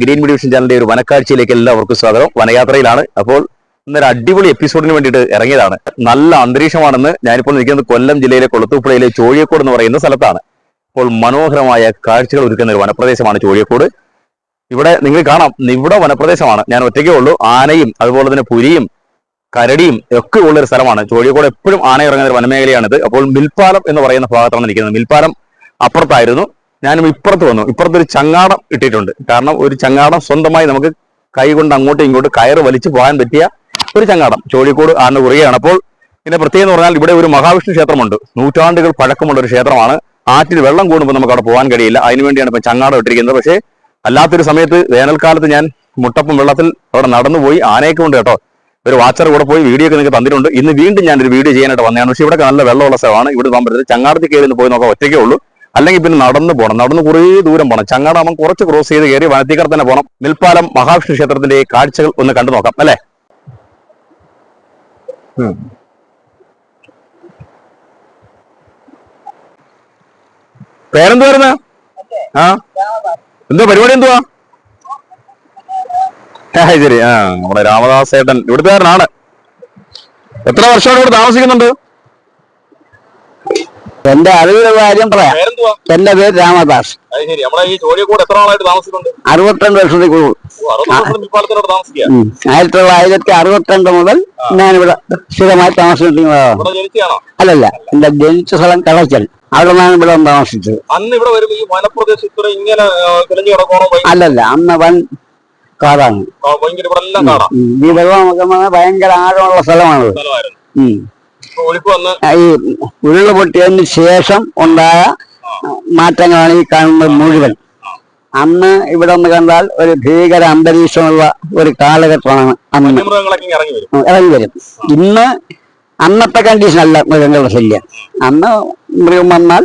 Green division ചാനലിന്റെ ഒരു വനക്കാഴ്ചയിലേക്ക് എല്ലാവർക്കും സ്വാഗതം. വനയാത്രയിലാണ്. അപ്പോൾ ഇന്നൊരു അടിപൊളി എപ്പിസോഡിന് വേണ്ടിയിട്ട് ഇറങ്ങിയതാണ്. നല്ല അന്തരീക്ഷമാണെന്ന് ഞാനിപ്പോൾ നിൽക്കുന്നത് കൊല്ലം ജില്ലയിലെ കൊളത്തൂപ്പുഴയിലെ ചോഴിയക്കോട് എന്ന് പറയുന്ന സ്ഥലത്താണ്. അപ്പോൾ മനോഹരമായ കാഴ്ചകൾ ഒരുക്കുന്ന ഒരു വനപ്രദേശമാണ് ചോഴിയക്കോട്. ഇവിടെ നിങ്ങൾ കാണാം നിവിടെ വനപ്രദേശമാണ്. ഞാൻ ഒറ്റയ്ക്കേ ഉള്ളൂ. ആനയും അതുപോലെ തന്നെ പുലിയും കരടിയും ഒക്കെ ഉള്ള ഒരു സ്ഥലമാണ്. ചോഴിയക്കോട് എപ്പോഴും ആന ഇറങ്ങുന്ന ഒരു വനമേഖലയാണിത്. അപ്പോൾ മിൽപ്പാലം എന്ന് പറയുന്ന ഭാഗത്താണ് നിൽക്കുന്നത്. മിൽപ്പാലം അപ്പുറത്തായിരുന്നു. ഞാനും ഇപ്പുറത്ത് വന്നു. ഇപ്പുറത്തൊരു ചങ്ങാടം ഇട്ടിട്ടുണ്ട്. കാരണം ഒരു ചങ്ങാടം സ്വന്തമായി നമുക്ക് കൈ കൊണ്ട് അങ്ങോട്ടും ഇങ്ങോട്ടും കയറ് വലിച്ചു പോകാൻ പറ്റിയ ഒരു ചങ്ങാടം. ചോഴിക്കോട് ആണ് കുറുകയാണ്. അപ്പോൾ ഇതിന്റെ പ്രത്യേകത എന്ന് പറഞ്ഞാൽ ഇവിടെ ഒരു മഹാവിഷ്ണു ക്ഷേത്രമുണ്ട്. നൂറ്റാണ്ടുകൾ പഴക്കമുള്ള ഒരു ക്ഷേത്രമാണ്. ആറ്റിൽ വെള്ളം കൂടുമ്പോൾ നമുക്ക് അവിടെ പോകാൻ കഴിയില്ല. അതിനുവേണ്ടിയാണ് ഇപ്പം ചങ്ങാടം ഇട്ടിരിക്കുന്നത്. പക്ഷേ അല്ലാത്തൊരു സമയത്ത് വേനൽക്കാലത്ത് ഞാൻ മുട്ടപ്പം വെള്ളത്തിൽ അവിടെ നടന്നു പോയി. ആനയൊക്കെ ഉണ്ട് കേട്ടോ. ഒരു വാച്ചർ കൂടെ പോയി വീഡിയോ ഒക്കെ നിങ്ങൾക്ക് തന്നിട്ടുണ്ട്. ഇന്ന് വീണ്ടും ഞാൻ ഒരു വീഡിയോ ചെയ്യാനായിട്ട് വന്നതാണ്. പക്ഷേ ഇവിടെ നല്ല വെള്ളമുള്ള സ്ഥലമാണ്. ഇവിടെ പോകാൻ ചങ്ങാടത്തിൽ കയറി പോയി നോക്കാം ഒറ്റയ്ക്കേ ഉള്ളൂ. അല്ലെങ്കിൽ പിന്നെ നടന്നു പോകണം നടന്ന് കുറേ ദൂരം പോകണം ചങ്ങാടാമം കുറച്ച് ക്രോസ് ചെയ്ത് കയറി വനത്തിക്കർ തന്നെ പോകണം നിൽപ്പാലം മഹാവിഷ്ണു ക്ഷേത്രത്തിന്റെ കാഴ്ചകൾ ഒന്ന് കണ്ടു നോക്കാം അല്ലേ? പേരെന്തുവായിരുന്നു ആ? എന്താ പരിപാടി എന്തുവാ? ശരി. ആ നമ്മുടെ രാമദാസേട്ടൻ ഇവിടുത്തെ ഇവിടുത്തുകാരനാണ്. എത്ര വർഷമാണ് ഇവിടെ താമസിക്കുന്നുണ്ട്? എന്റെ അറിവിലെ കാര്യം പറയാം. എന്റെ പേര് രാമദാസ്. അറുപത്തിരണ്ട് വർഷത്തിൽ കൂടുതൽ. ആയിരത്തി തൊള്ളായിരത്തി അറുപത്തിരണ്ട് മുതൽ ഞാനിവിടെ സ്ഥിരമായി ജനിച്ചാണോ അല്ലല്ല എന്റെ ജനിച്ച സ്ഥലം കളച്ചൽ അവിടെ നിന്നാണ് ഇവിടെ താമസിച്ചത്. അന്ന് ഇവിടെ വരുമ്പോൾ ഈ ഇങ്ങനെ അല്ലല്ല അന്ന് വൻ കാടാണ്. ഈ വെള്ളം ഭയങ്കര ആഴമുള്ള സ്ഥലമാണത്. ഈ ഉരുൾ പൊട്ടിയതിന് ശേഷം ഉണ്ടായ മാറ്റങ്ങളാണ് ഈ കാണുന്നത് മുഴുവൻ. അന്ന് ഇവിടെ ഒന്ന് കണ്ടാൽ ഒരു ഭീകര അന്തരീക്ഷമുള്ള ഒരു കാലഘട്ടമാണ് അന്ന്. ഇറങ്ങി വരും. ഇന്ന് അന്നത്തെ കണ്ടീഷൻ അല്ല മൃഗങ്ങളുടെ ശല്യം. അന്ന് മൃഗം വന്നാൽ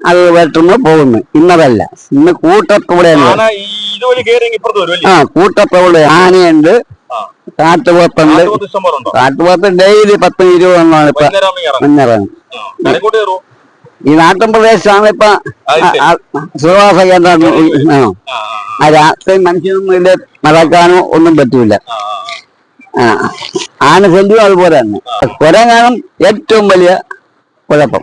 അത് വെട്ടുന്നു പോകുന്നു. ഇന്നതല്ല. ഇന്ന് കൂട്ടത്തോടെയാണ് ആ കൂട്ടത്തോടെ ആനയുണ്ട്. കാട്ടുപോത്തുണ്ട്. കാട്ടുപോത്ത് ഡെയിലി പത്തും ഇരുപതെണ്ണമാണ് ഇപ്പൊ കയറുമോ ഈ നാട്ടിൻ പ്രദേശമാണ് ഇപ്പൊ സുഖവാസ കേന്ദ്രം ആ. രാത്രി മനുഷ്യനൊന്നും ഇല്ല നടക്കാനോ ഒന്നും പറ്റൂല. ആന ശല്യം അതുപോലെ തന്നെ കുരങ്ങാനും ഏറ്റവും വലിയ കുഴപ്പം.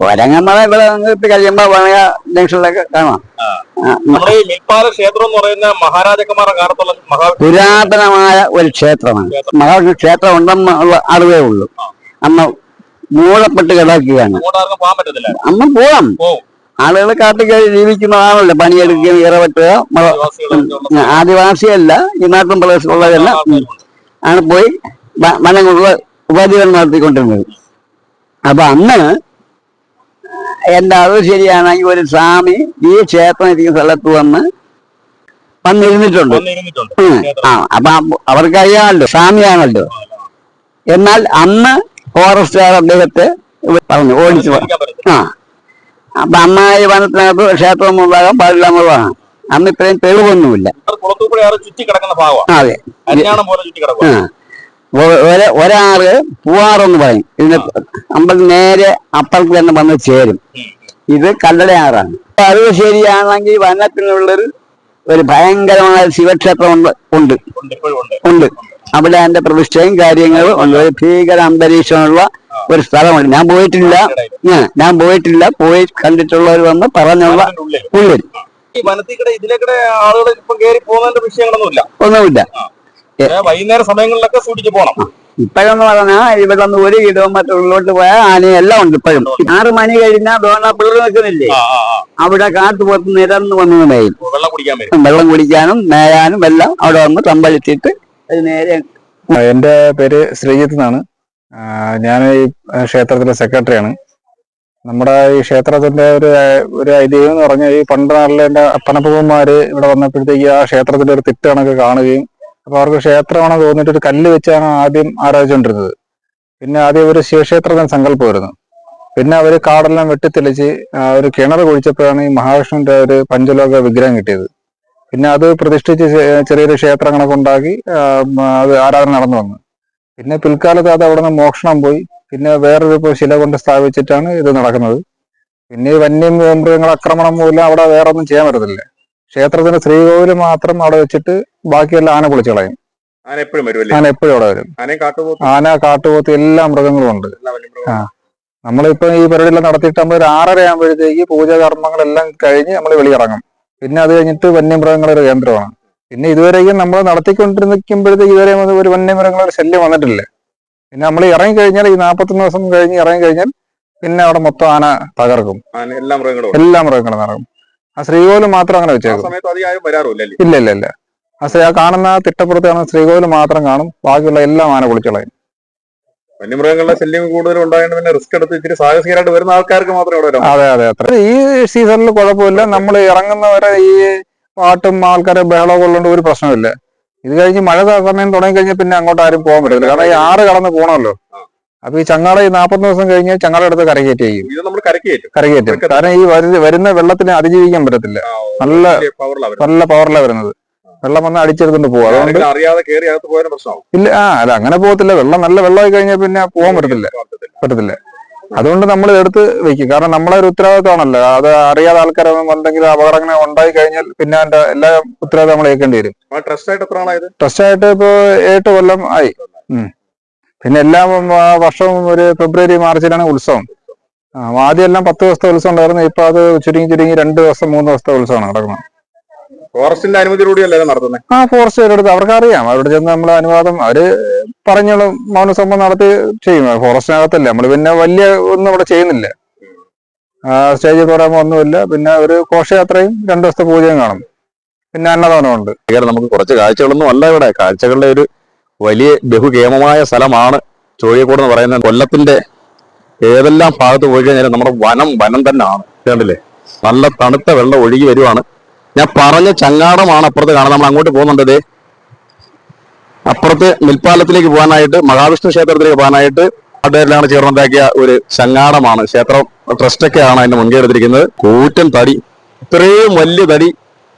ആ, ഇവിടെ നിങ്ങൾക്ക് കഴിയുമ്പോ വണക ജംഗ്ഷനിലൊക്കെ കാണാം ആ. ആ, നമ്മുടെ ഈ മിൽപ്പാല ക്ഷേത്രം എന്ന് പറയുന്ന മഹാരാജകുമാരുടെ കാലത്തുള്ള മഹാ പുരാതനമായ ഒരു ക്ഷേത്രമാണ്. മഹാവിഷ്ണു ക്ഷേത്രം ഉണ്ടെന്നുള്ള അറിവേ ഉള്ളൂ. അന്ന് മൂടപ്പെട്ട് കിടക്കുകയാണ്. അന്ന് പോവാം. പോവും. ആളുകൾ കാട്ടിൽ കയറി ജീവിക്കുന്നതാണല്ലോ. പണിയെടുക്കുകയും ഉള്ള ആദിവാസിയല്ല ഈ നാട്ടിൻ പ്രദേശത്തുള്ളവരെല്ലാം ആണ് പോയി വനങ്ങളുള്ള ഉപാധികൾ നടത്തിക്കൊണ്ടിരുന്നത്. അപ്പൊ അന്ന് എന്റെ അറിവ് ശരിയാണെങ്കിൽ ഒരു സ്വാമി ഈ ക്ഷേത്രം ഇരിക്കുന്ന സ്ഥലത്ത് വന്ന് വന്നിരുന്നിട്ടുണ്ട്. ആ അപ്പൊ അവർക്ക് അവർക്കറിയാമല്ലോ സ്വാമിയാണല്ലോ. എന്നാൽ അന്ന് ഫോറസ്റ്റുകാർ അദ്ദേഹത്തെ പറഞ്ഞു ഓടിച്ചു. ആ. അപ്പൊ അമ്മായി വനത്തിനകത്ത് ക്ഷേത്രം ഉണ്ടാകാൻ പാടില്ല എന്നുള്ളതാണ് അന്ന് ഇത്രയും തെളിവൊന്നുമില്ല. അത് ഒരാൾ പൂവാറെന്ന് പറയും. ഇതിന് നമ്മൾ നേരെ അപ്പുറത്ത് തന്നെ വന്ന് ചേരും. ഇത് കല്ലടയാറാണ്. അറിവ് ശരിയാണെങ്കിൽ വനത്തിനുള്ളൊരു ഒരു ഭയങ്കരമായ ശിവക്ഷേത്രം ഉണ്ട്. ഉണ്ട്. ഉണ്ട് അവിടെ അതിന്റെ പ്രതിഷ്ഠയും കാര്യങ്ങളും ഉണ്ട്. ഒരു ഭീകര അന്തരീക്ഷമുള്ള ഒരു സ്ഥലമുണ്ട്. ഞാൻ പോയിട്ടില്ല. ഞാൻ പോയിട്ടില്ല. പോയി കണ്ടിട്ടുള്ളവർ വന്ന് പറഞ്ഞുള്ള ഉള്ളിൽ. ഉള്ളിൽ. ഈ വനത്തിക്കടെ ഇതിലേക്കടെ ആളുകൾ ഇപ്പം കയറി പോകുന്നതിന്റെ വിഷയങ്ങളൊന്നുമില്ല. ഒന്നുമില്ല. വൈകുന്നേര സമയങ്ങളിലൊക്കെ സൂക്ഷിച്ചു പോകണം ഇപ്പോഴെന്ന് പറഞ്ഞാൽ ഇവിടെ നിന്ന് ഒരു കിലോമീറ്റർ ഉള്ളിലോട്ട് പോയാൽ ആനയെല്ലാം ഉണ്ട് ഇപ്പോഴും. ആറ് മണി കഴിഞ്ഞാൽ വേണ പിള്ളേർ നിൽക്കുന്നില്ലേ? അവിടെ കാട്ടുപോത്ത് നിരന്ന് വന്നു മേയും വെള്ളം കുടിക്കാൻ വെള്ളം കുടിക്കാനും മേയാനും എല്ലാം അവിടെ വന്ന് തമ്പളിച്ചിട്ട് അത് നേരെ എന്റെ എന്റെ പേര് ശ്രീജിത്ത് എന്നാണ്. ഞാൻ ഈ ക്ഷേത്രത്തിലെ സെക്രട്ടറിയാണ്. നമ്മുടെ ഈ ക്ഷേത്രത്തിന്റെ ഒരു ഒരു ഐതിഹ്യം എന്ന് പറഞ്ഞാൽ ഈ പണ്ട് നാളിലെ എന്റെ അപ്പനപ്പന്മാര് ഇവിടെ വന്നപ്പോഴത്തേക്ക് ആ ക്ഷേത്രത്തിന്റെ ഒരു തിട്ട് കണക്ക് കാണുകയും അപ്പൊ അവർക്ക് ക്ഷേത്രമാണെന്ന് തോന്നിയിട്ട് ഒരു കല്ല് വെച്ചാണ് ആദ്യം ആരാധിച്ചുകൊണ്ടിരുന്നത്. പിന്നെ ആദ്യം ഒരു ശിവക്ഷേത്രത്തിന് സങ്കല്പമായിരുന്നു പിന്നെ അവർ കാടെല്ലാം വെട്ടിത്തെളിച്ച് ഒരു കിണർ കുഴിച്ചപ്പോഴാണ് ഈ മഹാവിഷ്ണുവിന്റെ ഒരു പഞ്ചലോക വിഗ്രഹം കിട്ടിയത്. പിന്നെ അത് പ്രതിഷ്ഠിച്ച് ചെറിയൊരു ക്ഷേത്രങ്ങളൊക്കെ ഉണ്ടാക്കി അത് ആരാധന നടന്നു വന്നു. പിന്നെ പിൽക്കാലത്ത് അത് അവിടെ നിന്ന് മോഷണം പോയി. പിന്നെ വേറൊരു ശില കൊണ്ട് സ്ഥാപിച്ചിട്ടാണ് ഇത് നടക്കുന്നത്. പിന്നെ ഈ വന്യമൃഗങ്ങൾ ആക്രമണം മൂലം അവിടെ വേറെ ഒന്നും ചെയ്യാൻ പറ്റത്തില്ല. ക്ഷേത്രത്തിന്റെ ശ്രീകോവിൽ മാത്രം അവിടെ വെച്ചിട്ട് ബാക്കിയെല്ലാം ആന പൊളിച്ചു കളയും. ആന എപ്പോഴും ആന എപ്പോഴും അവിടെ വരും. ആന കാട്ടുപോത്ത് എല്ലാ മൃഗങ്ങളും ഉണ്ട്. ആ. നമ്മളിപ്പോ ഈ പരിപാടിയെല്ലാം നടത്തിയിട്ട് നമ്മൾ ഒരു ആറര ആകുമ്പോഴത്തേക്ക് പൂജാകർമ്മങ്ങളെല്ലാം കഴിഞ്ഞ് നമ്മൾ വെളിയിറങ്ങും. പിന്നെ അത് കഴിഞ്ഞിട്ട് വന്യമൃഗങ്ങളുടെ ഒരു കേന്ദ്രമാണ്. പിന്നെ ഇതുവരെയും നമ്മൾ നടത്തിക്കൊണ്ടിരിക്കുമ്പോഴത്തേക്ക് ഇതുവരെ ഒരു വന്യമൃഗങ്ങളുടെ ശല്യം വന്നിട്ടില്ല. പിന്നെ നമ്മൾ ഇറങ്ങി കഴിഞ്ഞാൽ ഈ നാൽപ്പത്തൊന്ന് ദിവസം കഴിഞ്ഞ് ഇറങ്ങി കഴിഞ്ഞാൽ പിന്നെ അവിടെ മൊത്തം ആന തകർക്കും. എല്ലാ മൃഗങ്ങളും ഉണ്ട്. എല്ലാ മൃഗങ്ങളും നടക്കും ആ ശ്രീകോവിലും മാത്രം അങ്ങനെ വെച്ചേക്കും. ഇല്ല ഇല്ല ഇല്ല. ആ കാണുന്ന തിട്ടപ്പുറത്ത് കാണുന്ന ശ്രീകോവിൽ മാത്രം കാണും. ബാക്കിയുള്ള എല്ലാം ആന പൊളിച്ചളയും. വന്യമൃഗങ്ങളുടെ ശല്യം കൂടുതൽ ഉണ്ടായതുകൊണ്ട് പിന്നെ റിസ്ക് എടുത്ത് ഇത്തിരി സാഹസികരായിട്ട് വരുന്ന ആൾക്കാർക്ക് മാത്രമേ അവിടെ അതെ അതെ അത്ര. ഈ സീസണിൽ കുഴപ്പമില്ല. നമ്മൾ ഇറങ്ങുന്നവരെ ഈ പാട്ടും ആൾക്കാരെ ബഹളവും ഉള്ളതുകൊണ്ട് ഒരു പ്രശ്നമില്ല ഇത് കഴിഞ്ഞ് മഴ സമയം തുടങ്ങി കഴിഞ്ഞാൽ പിന്നെ അങ്ങോട്ട് ആരും പോകാൻ പറ്റില്ല കാരണം ഈ ആറ് കടന്ന് പോകണമല്ലോ അപ്പൊ ഈ ചങ്ങാട ഈ നാപ്പത്തി ദിവസം കഴിഞ്ഞ് ചങ്ങാട എടുത്ത് കരകയറ്റി. ചെയ്യും കരകയറ്റും. കാരണം ഈ വരുന്ന വെള്ളത്തിന് അതിജീവിക്കാൻ പറ്റത്തില്ല. നല്ല നല്ല പവറിലാണ് വരുന്നത്. വെള്ളം വന്ന് അടിച്ചെടുത്തോണ്ട് പോകും അതുകൊണ്ട് അറിയാതെ കയറി അകത്ത് പോയാലും പ്രശ്നമാവും. ഇല്ല ആ അല്ല അങ്ങനെ പോകത്തില്ല. വെള്ളം നല്ല വെള്ളമായി കഴിഞ്ഞാൽ പിന്നെ പോകാൻ പറ്റത്തില്ല. പറ്റത്തില്ല. അതുകൊണ്ട് നമ്മൾ എടുത്ത് വെക്കും. കാരണം നമ്മളെ ഒരു ഉത്തരവാദിത്തമാണല്ലോ. അത് അറിയാതെ ആൾക്കാരെ എന്തെങ്കിലും അപകടങ്ങൾ ഉണ്ടായി കഴിഞ്ഞാൽ പിന്നെ അതിന്റെ എല്ലാ ഉത്തരവാദിത്തം നമ്മൾ ഏൽക്കേണ്ടി വരും. ട്രസ്റ്റ് ആയിട്ട് ഇപ്പോ എട്ട് കൊല്ലം ആയി. പിന്നെ എല്ലാ വർഷവും ഒരു ഫെബ്രുവരി മാർച്ചിലാണ് ഉത്സവം. ആദ്യം എല്ലാം പത്ത് ദിവസത്തെ ഉത്സവം ഉണ്ടായിരുന്നു. ഇപ്പൊ അത് ചുരുങ്ങി ചുരുങ്ങി രണ്ട് ദിവസം മൂന്ന് ദിവസത്തെ ഉത്സവമാണ് നടക്കുന്നത്. ഫോറസ്റ്റിന്റെ അനുമതിയോടെയല്ലേ ഇത് നടത്തുന്നത് ആ ഫോറസ്റ്റ് അടുത്ത് അവർക്ക് അറിയാം അവരോട് ചെന്ന് നമ്മൾ അനുവാദം അവർ പറഞ്ഞോളും മൗനസംഭവം നടത്തി ചെയ്യും. ഫോറസ്റ്റിനകത്തല്ലേ. നമ്മൾ പിന്നെ വലിയ ഒന്നും ഇവിടെ ചെയ്യുന്നില്ല. സ്റ്റേജ് പ്രോഗ്രാം ഒന്നുമില്ല. പിന്നെ ഒരു ഘോഷയാത്രയും രണ്ടു ദിവസത്തെ പൂജയും കാണും. പിന്നെ അന്നദാനമുണ്ട്. നമുക്ക് കുറച്ച് കാഴ്ചകളൊന്നും അല്ല ഇവിടെ. കാഴ്ചകളുടെ ഒരു വലിയ ബഹുകേമമായ സ്ഥലമാണ് ചോഴിയക്കോട് എന്ന് പറയുന്നത്. കൊല്ലത്തിന്റെ ഏതെല്ലാം ഭാഗത്ത് പോയി കഴിഞ്ഞാലും നമ്മുടെ വനം വനം തന്നെയാണ്. കണ്ടില്ലേ? നല്ല തണുത്ത വെള്ളം ഒഴുകി വരുവാണ്. ഞാൻ പറഞ്ഞ ചങ്ങാടമാണ് അപ്പുറത്ത് കാണുന്നത്. നമ്മൾ അങ്ങോട്ട് പോകുന്നുണ്ടത് അപ്പുറത്ത് മിൽപ്പാലത്തിലേക്ക് പോകാനായിട്ട് മഹാവിഷ്ണു ക്ഷേത്രത്തിലേക്ക് പോകാനായിട്ട് അദ്ദേഹത്തിലാണ് ചേർന്നുണ്ടാക്കിയ ഒരു ചങ്ങാടമാണ്. ക്ഷേത്രം ട്രസ്റ്റൊക്കെയാണ് അതിന്റെ മുൻകൈ എടുത്തിരിക്കുന്നത്. കൂറ്റൻ തടി. ഇത്രയും വലിയ തടി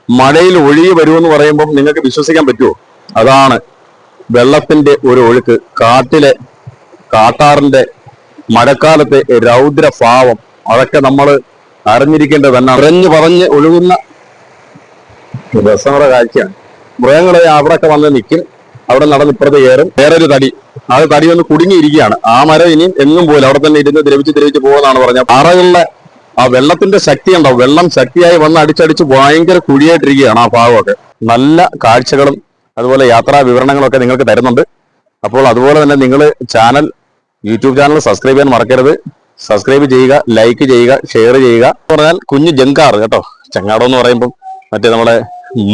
മഴയിൽ ഒഴുകി വരുമെന്ന് പറയുമ്പോൾ നിങ്ങൾക്ക് വിശ്വസിക്കാൻ പറ്റുമോ? അതാണ് വെള്ളത്തിന്റെ ഒരു ഒഴുക്ക്. കാട്ടിലെ കാട്ടാറിന്റെ മഴക്കാലത്തെ രൗദ്രഭാവം. അതൊക്കെ നമ്മൾ അറിഞ്ഞിരിക്കേണ്ടത് തന്നെ അറിഞ്ഞു പറഞ്ഞ് ഒഴുകുന്ന രസമുള്ള കാഴ്ചയാണ് മൃഗങ്ങളെ അവിടെയൊക്കെ വന്ന് നിൽക്കും. അവിടെ നടന്ന് ഇപ്പുറത്ത് കയറും. വേറൊരു തടി. ആ തടി ഒന്ന് കുടുങ്ങിയിരിക്കുകയാണ്. ആ മരം ഇനിയും എങ്ങും പോലും അവിടെ തന്നെ ഇരുന്ന് ദ്രവിച്ച് ദ്രവിച്ച് പോകുന്നതാണ് പറഞ്ഞ പാറകളിലെ ആ വെള്ളത്തിന്റെ ശക്തി ഉണ്ടാവും വെള്ളം ശക്തിയായി വന്ന് അടിച്ചടിച്ച് ഭയങ്കര കുഴിയായിട്ടിരിക്കുകയാണ് ആ ഭാഗമൊക്കെ. നല്ല കാഴ്ചകളും അതുപോലെ യാത്രാ വിവരണങ്ങളൊക്കെ നിങ്ങൾക്ക് തരുന്നുണ്ട്. അപ്പോൾ അതുപോലെ തന്നെ നിങ്ങൾ ചാനൽ യൂട്യൂബ് ചാനൽ സബ്സ്ക്രൈബ് ചെയ്യാൻ മറക്കരുത്. സബ്സ്ക്രൈബ് ചെയ്യുക ലൈക്ക് ചെയ്യുക ഷെയർ ചെയ്യുക. പറഞ്ഞാൽ കുഞ്ഞു ജങ്കാർ കേട്ടോ. ചങ്ങാടം എന്ന് പറയുമ്പോൾ മറ്റേ നമ്മുടെ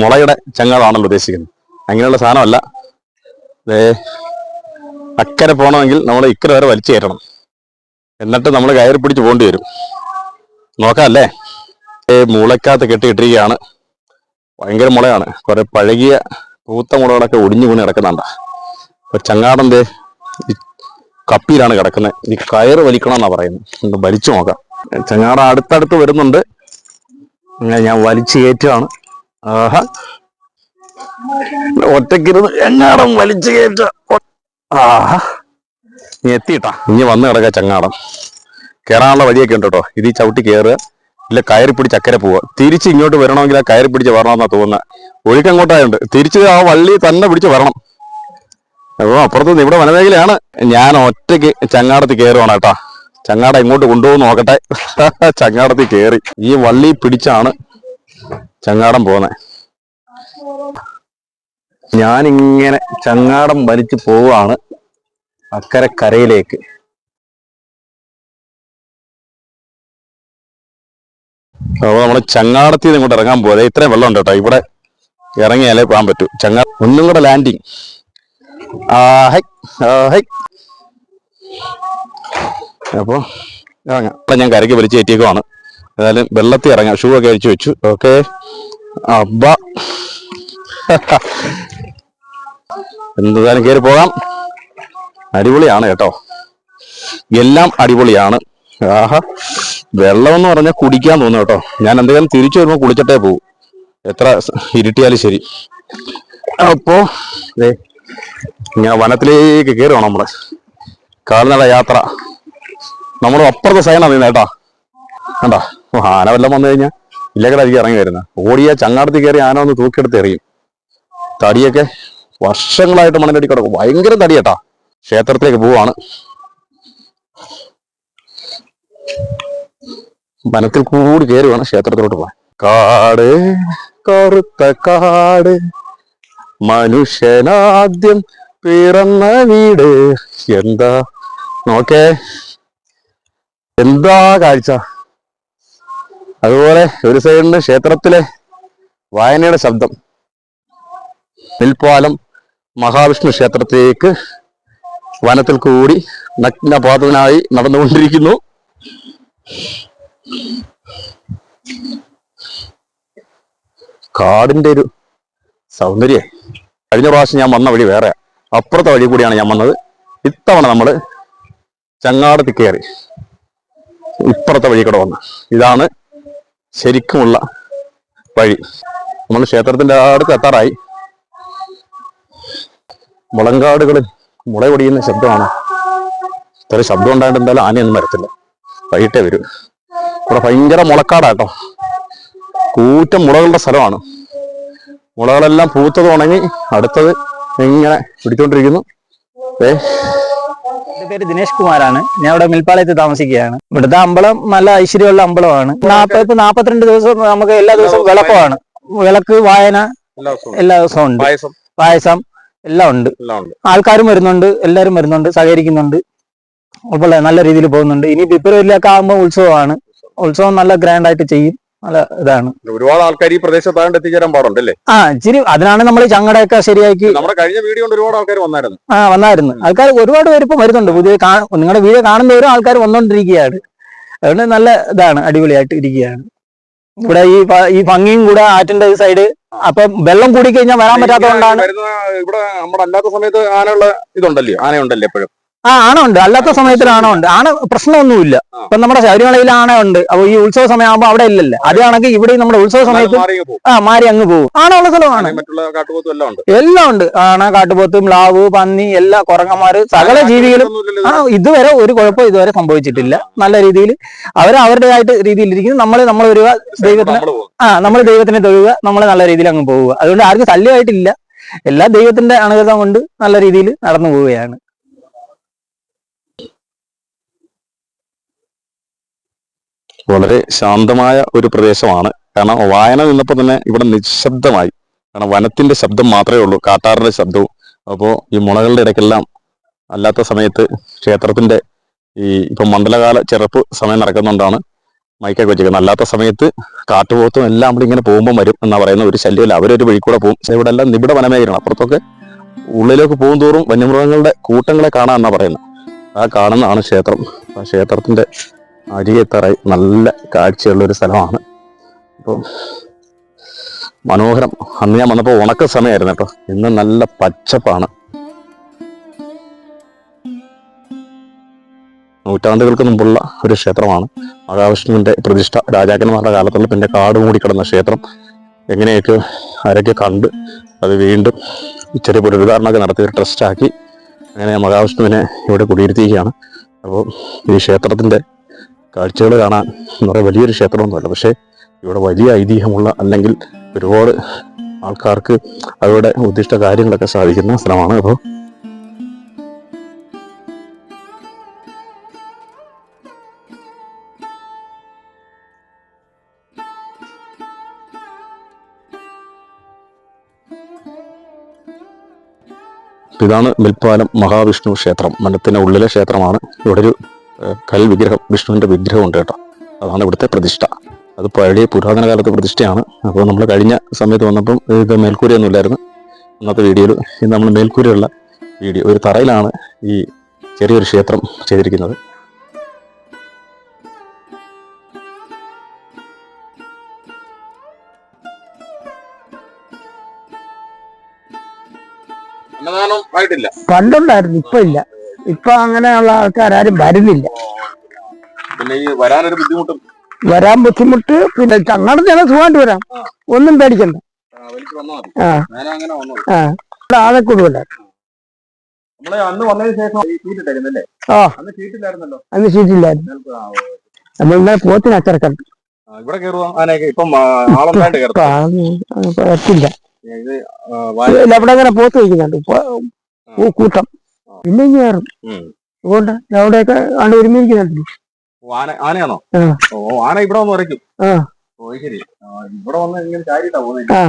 മുളയുടെ ചങ്ങാടാണല്ലോ ഉദ്ദേശിക്കുന്നത്. അങ്ങനെയുള്ള സാധനമല്ല. അക്കരെ പോകണമെങ്കിൽ നമ്മൾ ഇക്കര വരെ വലിച്ചു കയറ്റണം. എന്നിട്ട് നമ്മൾ കയറി പിടിച്ച് പോകേണ്ടി വരും. നോക്കാം അല്ലേ ഏ മുളക്കകത്ത് കെട്ടിയിട്ടിരിക്കുകയാണ് ഭയങ്കര മുളയാണ്. കുറെ പഴകിയ പൂത്ത മുളകളൊക്കെ ഒടിഞ്ഞു വീണ് കിടക്കുന്നുണ്ട്. അപ്പൊ ചങ്ങാടം ദേ ഈ കപ്പിയിലാണ് കിടക്കുന്നത്. ഈ കയറ് വലിക്കണം എന്നാ പറയുന്നത് വലിച്ചു നോക്കാം. ചങ്ങാടം അടുത്തടുത്ത് വരുന്നുണ്ട്. ഞാൻ വലിച്ചു കയറ്റുകയാണ്. ആഹാ. ഒറ്റക്കിരുന്ന് എങ്ങാടം വലിച്ചു കയറ്റ ആഹാ. നീ എത്തിയിട്ടാ. നീ വന്ന് കിടക്ക ചങ്ങാടം. കയറാനുള്ള വഴിയൊക്കെ ഉണ്ട് കേട്ടോ ഇത് ഈ ചവിട്ടി കയറുക ഇല്ല കയറി പിടിച്ച് അക്കരെ പോവുക. തിരിച്ച് ഇങ്ങോട്ട് വരണമെങ്കിൽ ആ കയറി പിടിച്ച് വരണമെന്നാ തോന്നുന്നത് ഒഴുക്കങ്ങോട്ടായുണ്ട് തിരിച്ച് ആ വള്ളി തന്നെ പിടിച്ച് വരണം. അപ്പൊ അപ്പുറത്ത് ഇവിടെ വനമേഖലയാണ്. ഞാൻ ഒറ്റയ്ക്ക് ചങ്ങാടത്തിൽ കയറുവാണ് കേട്ടാ. ചങ്ങാട ഇങ്ങോട്ട് കൊണ്ടുപോകുന്ന നോക്കട്ടെ. ചങ്ങാടത്തിൽ കയറി ഈ വള്ളി പിടിച്ചാണ് ചങ്ങാടം പോകുന്നത് ഞാനിങ്ങനെ ചങ്ങാടം വലിച്ചു പോവാണ് അക്കരെ കരയിലേക്ക്. അപ്പോൾ നമ്മൾ ചങ്ങാടത്തിൽ ഇങ്ങോട്ട് ഇറങ്ങാൻ പോകാതെ ഇത്രയും വെള്ളം ഉണ്ട് കേട്ടോ. ഇവിടെ ഇറങ്ങിയാലേ പോകാൻ പറ്റൂ. ചങ്ങാ ഒന്നും കൂടെ ലാൻഡിങ് ആഹൈ ആഹൈ അപ്പൊ ഇറങ്ങാം. ഞാൻ കരയ്ക്ക് വലിച്ചു കയറ്റിയേക്കുവാണ്. ഏതായാലും വെള്ളത്തിൽ ഇറങ്ങാം. ഷൂ ഒക്കെ അഴിച്ചു വെച്ചു. ഓക്കെ അബ്ബ. എന്തായാലും കയറി പോകാം. അടിപൊളിയാണ് കേട്ടോ. എല്ലാം അടിപൊളിയാണ്. ആഹാ. വെള്ളം എന്ന് പറഞ്ഞാൽ കുടിക്കാൻ തോന്നും കേട്ടോ. ഞാൻ എന്തെങ്കിലും തിരിച്ചു വരുമ്പോൾ കുളിച്ചിട്ടേ പോകും. എത്ര ഇരുട്ടിയാലും ശരി. അപ്പോ ഇങ്ങനെ വനത്തിലേക്ക് വേണം നമ്മൾ. കാൽനട യാത്ര. നമ്മുടെ അപ്പുറത്തെ സൈനാ നിന്ന് കേട്ടാ. കണ്ടാ? ആന വല്ലതും വന്നു കഴിഞ്ഞാൽ ഇല്ലകടായിരിക്കും ഇറങ്ങി വരുന്നത് ഓടിയ ചങ്ങാടത്തിൽ കയറി ആന ഒന്ന് തൂക്കിയെടുത്ത് എറിയും. തടിയൊക്കെ വർഷങ്ങളായിട്ട് മണലടി കിടക്കും. ഭയങ്കര തടിയട്ടാ. ക്ഷേത്രത്തിലേക്ക് പോവാണ്. വനത്തിൽ കൂടി കയറി വേണം ക്ഷേത്രത്തിലോട്ട് പോകാൻ കാട് കറുത്ത കാട് മനുഷ്യനാദ്യം പിറന്ന വീട്. എന്താ? നോക്കേ. എന്താ കാഴ്ച? അതുപോലെ ഒരു സൈഡിൽ ക്ഷേത്രത്തിലെ വായനയുടെ ശബ്ദം. നെൽപ്പാലം മഹാവിഷ്ണു ക്ഷേത്രത്തിലേക്ക് വനത്തിൽ കൂടി നഗ്നപാതനായി നടന്നുകൊണ്ടിരിക്കുന്നു. കാടിന്റെ ഒരു സൗന്ദര്യം. കഴിഞ്ഞ പ്രാവശ്യം ഞാൻ വന്ന വഴി വേറെ അപ്പുറത്തെ വഴി കൂടിയാണ് ഞാൻ വന്നത്. ഇത്തവണ നമ്മൾ ചങ്ങാടത്തിൽ കയറി. ഇപ്പുറത്തെ വഴി കൂടെ വന്ന്. ഇതാണ് ശരിക്കുമുള്ള വഴി. നമ്മൾ ക്ഷേത്രത്തിന്റെ അടുത്ത് എത്താറായി. മുളങ്കാടുകളിൽ മുള പൊടിയുന്ന ശബ്ദമാണ്. ഇത്ര ശബ്ദം ഉണ്ടായിട്ട് എന്തായാലും ആനയൊന്നും വരത്തില്ല. വൈകിട്ടേ വരൂ. ഇവിടെ ഭയങ്കര മുളക്കാടാട്ടോ. കൂറ്റ മുളകളുടെ സ്ഥലമാണ്. മുളകളെല്ലാം പൂത്തത് ഉണങ്ങി അടുത്തത് ഇങ്ങനെ പിടിച്ചോണ്ടിരിക്കുന്നു. ഏ എന്റെ പേര് ദിനേഷ് കുമാറാണ് ഞാൻ ഇവിടെ മിൽപ്പാളയത്ത് താമസിക്കുകയാണ്. ഇവിടുത്തെ അമ്പലം നല്ല ഐശ്വര്യമുള്ള അമ്പലമാണ്. നാപ്പത് ഇപ്പൊ നാപ്പത്തിരണ്ട് ദിവസം നമുക്ക് എല്ലാ ദിവസവും വിളക്കമാണ് വിളക്ക് വായന എല്ലാ ദിവസവും. ഉണ്ട്. പായസം. പായസം എല്ലാം ഉണ്ട്. എല്ലാം ഉണ്ട്. ആൾക്കാരും വരുന്നുണ്ട്. എല്ലാവരും വരുന്നുണ്ട്. സഹകരിക്കുന്നുണ്ട്. അപ്പോൾ നല്ല രീതിയിൽ പോകുന്നുണ്ട്. ഇനി ഫെബ്രുവരിയിലൊക്കെ ആകുമ്പോൾ ഉത്സവമാണ്. ഉത്സവം നല്ല ഗ്രാൻഡ് ആയിട്ട് ചെയ്യും. നല്ല ഇതാണ്. ഒരുപാട് ആൾക്കാർ ഈ പ്രദേശത്താണ്ട് എത്തിച്ചേരാൻ പാടുണ്ടല്ലേ? ആ ഇച്ചിരി അതിനാണ് നമ്മൾ ചങ്ങടയൊക്കെ ശരിയാക്കി നമ്മുടെ കഴിഞ്ഞ വീഡിയോ കൊണ്ട് ഒരുപാട് ആൾക്കാർ വന്നായിരുന്നു. ആ വന്നായിരുന്നു. ആൾക്കാർ ഒരുപാട് പേര് ഇപ്പം വരുന്നുണ്ട്. പുതിയ നിങ്ങളുടെ വീഡിയോ കാണുന്നവരും ആൾക്കാർ വന്നുകൊണ്ടിരിക്കുകയാണ് അതുകൊണ്ട് നല്ല ഇതാണ് അടിപൊളിയായിട്ട് ഇരിക്കുകയാണ്. ഇവിടെ ഈ ഈ ഭംഗിയും കൂടെ ആറ്റിന്റെ സൈഡ് അപ്പൊ വെള്ളം കൂടി കഴിഞ്ഞാൽ വരാൻ പറ്റാത്തതുകൊണ്ടാണ്. ഇവിടെ നമ്മുടെ അല്ലാത്ത സമയത്ത് ആനയുള്ള ഇതുണ്ടല്ലോ ആനയുണ്ടല്ലോ എപ്പോഴും. ആ ആണുണ്ട്. അല്ലാത്ത സമയത്തിൽ ആണുണ്ട്. ആണ് പ്രശ്നമൊന്നുമില്ല. ഇപ്പൊ നമ്മുടെ ശബരിമലയിൽ ആണുണ്ട് അപ്പൊ ഈ ഉത്സവ സമയമാകുമ്പോ അവിടെ ഇല്ലല്ലോ? അതാണെങ്കിൽ ഇവിടെ നമ്മുടെ ഉത്സവ സമയത്ത് ആ മാറി അങ്ങ് പോകും. ആണുള്ള സ്ഥലമാണ്. എല്ലാം ഉണ്ട്. ആണ കാട്ടുപോത്ത് മ്ലാവ് പന്നി എല്ലാ കുരങ്ങന്മാര് സകല ജീവികളും ആ ഇതുവരെ ഒരു കുഴപ്പം ഇതുവരെ സംഭവിച്ചിട്ടില്ല. നല്ല രീതിയിൽ അവർ അവരുടേതായിട്ട് രീതിയിൽ ഇരിക്കുന്നു നമ്മൾ നമ്മൾ വരിക ദൈവത്തിന് ആ നമ്മൾ ദൈവത്തിന് തൊഴുക നമ്മൾ നല്ല രീതിയിൽ അങ്ങ് പോവുക. അതുകൊണ്ട് ആർക്കും ശല്യമായിട്ടില്ല. എല്ലാ ദൈവത്തിന്റെ അനുഗ്രഹം കൊണ്ട് നല്ല രീതിയിൽ നടന്നു പോവുകയാണ്. വളരെ ശാന്തമായ ഒരു പ്രദേശമാണ്. കാരണം വായന നിന്നപ്പോൾ തന്നെ ഇവിടെ നിശബ്ദമായി. കാരണം വനത്തിന്റെ ശബ്ദം മാത്രമേ ഉള്ളൂ കാട്ടാറിന്റെ ശബ്ദവും. അപ്പോൾ ഈ മുളകളുടെ ഇടയ്ക്കെല്ലാം അല്ലാത്ത സമയത്ത് ക്ഷേത്രത്തിന്റെ ഈ ഇപ്പം മണ്ഡലകാല ചെറുപ്പ് സമയം നടക്കുന്നുണ്ടാണ് മൈക്കൊക്കെ വെച്ചിരിക്കുന്നത് അല്ലാത്ത സമയത്ത് കാട്ടുപോത്തും എല്ലാം കൂടി ഇങ്ങനെ പോകുമ്പോൾ വരും എന്നാ പറയുന്ന ഒരു ശല്യമില്ല. അവരൊരു വഴി കൂടെ പോകും. പക്ഷേ ഇവിടെ എല്ലാം നിബിഡ വനമേഖലയാണ്. അപ്പുറത്തൊക്കെ ഉള്ളിലേക്ക് പോകും തോറും വന്യമൃഗങ്ങളുടെ കൂട്ടങ്ങളെ കാണാം എന്നാ പറയുന്നത്. ആ കാണുന്നതാണ് ക്ഷേത്രം. ആ ക്ഷേത്രത്തിന്റെ അരികെത്തറ നല്ല കാഴ്ചയുള്ള ഒരു സ്ഥലമാണ്. അപ്പോൾ മനോഹരം. അന്ന് ഞാൻ വന്നപ്പോൾ ഉണക്ക സമയമായിരുന്നു കേട്ടോ. ഇന്ന് നല്ല പച്ചപ്പാണ്. നൂറ്റാണ്ടുകൾക്ക് മുമ്പുള്ള ഒരു ക്ഷേത്രമാണ്. മഹാവിഷ്ണുവിന്റെ പ്രതിഷ്ഠ രാജാക്കന്മാരുടെ കാലത്തുള്ള പിന്നെ കാട് മൂടിക്കിടന്ന ക്ഷേത്രം. എങ്ങനെയൊക്കെ ആരൊക്കെ കണ്ട് അത് വീണ്ടും ചെറിയ പുനരുദ്ധാരണമൊക്കെ നടത്തി ഒരു ട്രസ്റ്റാക്കി. അങ്ങനെ മഹാവിഷ്ണുവിനെ ഇവിടെ കുടിയിരുത്തിയിരിക്കുകയാണ്. അപ്പോൾ ഈ ക്ഷേത്രത്തിന്റെ കാഴ്ചകൾ കാണാൻ എന്ന് വലിയൊരു ക്ഷേത്രമൊന്നുമല്ല. പക്ഷേ ഇവിടെ വലിയ ഐതിഹ്യമുള്ള അല്ലെങ്കിൽ ഒരുപാട് ആൾക്കാർക്ക് അവരുടെ ഉദ്ദിഷ്ട കാര്യങ്ങളൊക്കെ സാധിക്കുന്ന സ്ഥലമാണ് അപ്പോൾ ഇതാണ് മിൽപ്പാലം മഹാവിഷ്ണു ക്ഷേത്രം. വനത്തിന് ഉള്ളിലെ ക്ഷേത്രമാണ്. ഇവിടെ ഒരു കൽ വിഗ്രഹം വിഷ്ണുവിന്റെ വിഗ്രഹം ഉണ്ട് കേട്ടോ. അതാണ് ഇവിടുത്തെ പ്രതിഷ്ഠ. അത് പഴയ പുരാതന കാലത്തെ പ്രതിഷ്ഠയാണ്. അപ്പോൾ നമ്മൾ കഴിഞ്ഞ സമയത്ത് വന്നപ്പം ഇത് മേൽക്കൂരയൊന്നും ഇല്ലായിരുന്നു. അന്നത്തെ വീഡിയോയിൽ ഇന്ന് നമ്മൾ മേൽക്കൂരയുള്ള വീഡിയോ ഒരു തറയിലാണ് ഈ ചെറിയൊരു ക്ഷേത്രം ചെയ്തിരിക്കുന്നത്. പണ്ടുണ്ടായിരുന്നു ഇപ്പൊ ഇല്ല. ഇപ്പൊ അങ്ങനെയുള്ള ആൾക്കാരും വരുന്നില്ല. പിന്നെ ഈ വരാനൊരു ബുദ്ധിമുട്ടും? വരാൻ ബുദ്ധിമുട്ട് പിന്നെ ചങ്ങടെ ജന സുഖമായിട്ട് വരാം. ഒന്നും പേടിക്കണ്ട. ആ ആ. ആളെ കൂടുതല. അന്ന് വന്നതിന് ശേഷം ഈ ചീട്ടിട്ടായിരുന്നല്ലേ ആ. അന്ന് ചീട്ടില്ലായിരുന്നല്ലോ അന്ന് സീറ്റില്ലായിരുന്നു നമ്മൾ ഇന്നലെ പോത്തിന് അച്ചറക്കണ്ട് ഇവിടെ ആനയൊക്കെ ഇപ്പം പറ്റില്ല. ഇത് ഇവിടെ അങ്ങനെ പോത്ത് വയ്ക്കുന്നുണ്ട്? കൂട്ടം. പിന്നെ കയറും. അതുകൊണ്ട് അവിടെയൊക്കെ ആണ്ട് ഒരുമിരിക്കുന്നുണ്ട് ഓ, ആനയാണോ? ഓ ആന ഇവിടെ വന്ന് ഉറയ്ക്കും ആ. ഓ ശരി. ഇവിടെ വന്ന് ഇങ്ങനെ ചാരിട്ടാ പോകുന്നത്. ആ.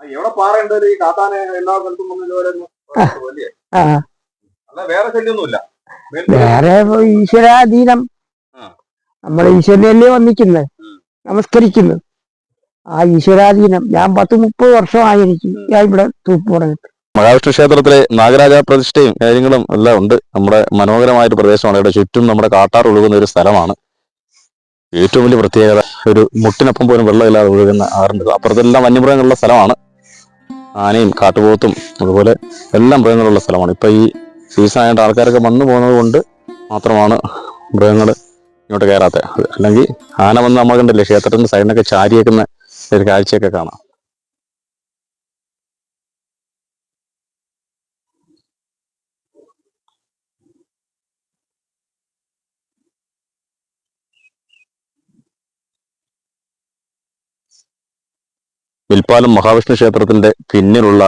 എവിടെ പാറയുണ്ട് ഈ കാത്താനെ എല്ലാ സ്ഥലത്തും അല്ല വേറെ ശല്യമൊന്നുമില്ല വേറെ ഈശ്വരാധീനം. നമ്മൾ ഈശ്വരനല്ലേ വന്നിക്കുന്നത്. നമസ്കരിക്കുന്നത് ആ ഈശ്വരാധീനം. ഞാൻ പത്ത് മുപ്പത് വർഷമായിരിക്കും ഞാൻ ഇവിടെ തൂപ്പ് തുടങ്ങി മഹാവിഷ്ണു ക്ഷേത്രത്തിലെ നാഗരാജ പ്രതിഷ്ഠയും കാര്യങ്ങളും എല്ലാം ഉണ്ട്. നമ്മുടെ മനോഹരമായ ഒരു പ്രദേശമാണ്. ഇവിടെ ചുറ്റും നമ്മുടെ കാട്ടാർ ഒഴുകുന്ന ഒരു സ്ഥലമാണ്. ഏറ്റവും വലിയ പ്രത്യേകത ഒരു മുട്ടിനൊപ്പം പോലും വെള്ളമില്ലാതെ ഒഴുകുന്ന ആറുണ്ട് അപ്പുറത്തെല്ലാം വന്യമൃഗങ്ങളുള്ള സ്ഥലമാണ്. ആനയും കാട്ടുപോത്തും അതുപോലെ എല്ലാം മൃഗങ്ങളുള്ള സ്ഥലമാണ്. ഇപ്പൊ ഈ സീസൺ ആയിട്ട് ആൾക്കാരൊക്കെ വന്നു പോകുന്നത് കൊണ്ട് മാത്രമാണ് മൃഗങ്ങൾ ഇങ്ങോട്ട് കയറാത്തത് അല്ലെങ്കിൽ ആന വന്ന് നമ്മൾ കണ്ടില്ലേ ക്ഷേത്രത്തിന്റെ സൈഡിനൊക്കെ ചാരിയേക്കുന്ന ഒരു കാഴ്ചയൊക്കെ കാണാം. വിൽപ്പാലം മഹാവിഷ്ണു ക്ഷേത്രത്തിന്റെ പിന്നിലുള്ള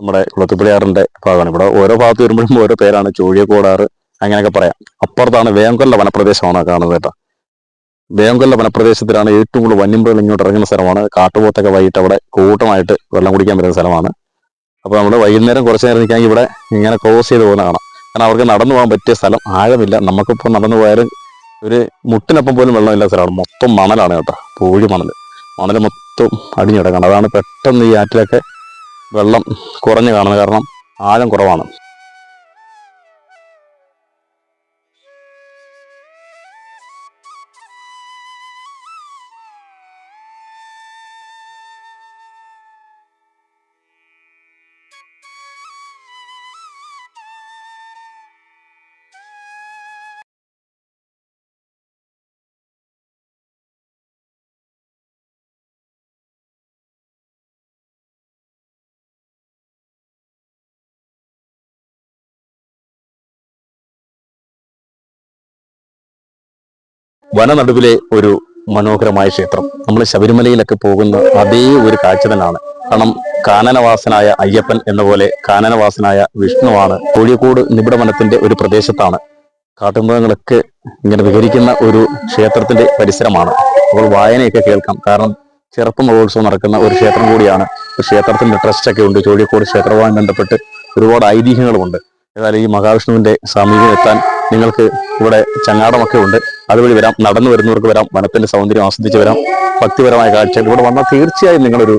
നമ്മുടെ കുളത്തുപിടിയാറിന്റെ ഭാഗമാണ്. ഇവിടെ ഓരോ ഭാഗത്ത് വരുമ്പോഴും ഓരോ പേരാണ്. ചൂഴിയക്കോടാറ് അങ്ങനെയൊക്കെ പറയാം. അപ്പുറത്താണ് വേങ്കൊല്ല വനപ്രദേശമാണ് കാണുന്നത് കേട്ടോ. വേങ്കൊല്ല വനപ്രദേശത്തിലാണ് ഏറ്റവും കൂടുതൽ വന്യമൃഗങ്ങൾ ഇങ്ങോട്ട് ഇറങ്ങുന്ന സ്ഥലമാണ്. കാട്ടുപോത്തൊക്കെ വൈകിട്ട് അവിടെ കൂട്ടമായിട്ട് വെള്ളം കുടിക്കാൻ വരുന്ന സ്ഥലമാണ്. അപ്പൊ നമ്മൾ വൈകുന്നേരം കുറച്ച് നേരം നിൽക്കാൻ ഇവിടെ ഇങ്ങനെ ക്രോസ് ചെയ്ത് പോകുന്ന കാണാം. കാരണം അവർക്ക് നടന്നു പോകാൻ പറ്റിയ സ്ഥലം ആഴമില്ല. നമുക്കിപ്പോൾ നടന്നു പോയാലും ഒരു മുട്ടിനൊപ്പം പോലും വെള്ളമില്ല സ്ഥലമാണ്. മൊത്തം മണലാണ് കേട്ടോ. പൂഴി മണൽ മണൽ മൊത്തം അടിഞ്ഞു കിടക്കണം അതാണ് പെട്ടെന്ന് ഈ ആറ്റിലൊക്കെ വെള്ളം കുറഞ്ഞു കാണുന്നത്. കാരണം ആഴം കുറവാണ്. വനനടുവിലെ ഒരു മനോഹരമായ ക്ഷേത്രം. നമ്മൾ ശബരിമലയിലൊക്കെ പോകുന്ന അതേ ഒരു കാഴ്ച തന്നെയാണ്. കാരണം കാനനവാസനായ അയ്യപ്പൻ എന്ന പോലെ കാനനവാസനായ വിഷ്ണുവാണ് കോഴിക്കോട് നിബിഡ വനത്തിന്റെ ഒരു പ്രദേശത്താണ്. കാട്ടുമൃഗങ്ങളൊക്കെ ഇങ്ങനെ വിഹരിക്കുന്ന ഒരു ക്ഷേത്രത്തിന്റെ പരിസരമാണ്. അപ്പോൾ വായനയൊക്കെ കേൾക്കാം. കാരണം ചെറുപ്പം മഹോത്സവം നടക്കുന്ന ഒരു ക്ഷേത്രം കൂടിയാണ്. ക്ഷേത്രത്തിന്റെ ട്രസ്റ്റ് ഒക്കെ ഉണ്ട്. ചോഴിക്കോട് ക്ഷേത്രവുമായി ബന്ധപ്പെട്ട് ഒരുപാട് ഐതിഹ്യങ്ങളുമുണ്ട്. ഏതായാലും ഈ മഹാവിഷ്ണുവിന്റെ സമീപം എത്താൻ നിങ്ങൾക്ക് ഇവിടെ ചങ്ങാടമൊക്കെ ഉണ്ട്. അതുവഴി വരാം നടന്നു വരുന്നവർക്ക് വരാം വനത്തിന്റെ സൗന്ദര്യം ആസ്വദിച്ച് വരാം. ഭക്തിപരമായ കാഴ്ചകൾ ഇവിടെ വന്നാൽ തീർച്ചയായും നിങ്ങളൊരു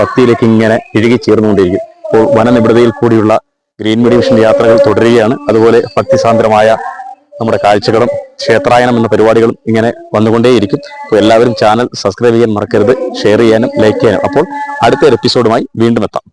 ഭക്തിയിലേക്ക് ഇങ്ങനെ ഇഴുകി ചേർന്നുകൊണ്ടിരിക്കും. അപ്പോൾ വനനിബിഡതയിൽ കൂടിയുള്ള ഗ്രീൻ മെഡിവിഷൻ യാത്രകൾ തുടരുകയാണ്. അതുപോലെ ഭക്തിസാന്ദ്രമായ നമ്മുടെ കാഴ്ചകളും ക്ഷേത്രായനം എന്ന പരിപാടികളും ഇങ്ങനെ വന്നുകൊണ്ടേയിരിക്കും. അപ്പോൾ എല്ലാവരും ചാനൽ സബ്സ്ക്രൈബ് ചെയ്യാൻ മറക്കരുത് ഷെയർ ചെയ്യാനും ലൈക്ക് ചെയ്യാനും. അപ്പോൾ അടുത്ത എപ്പിസോഡുമായി വീണ്ടും എത്താം.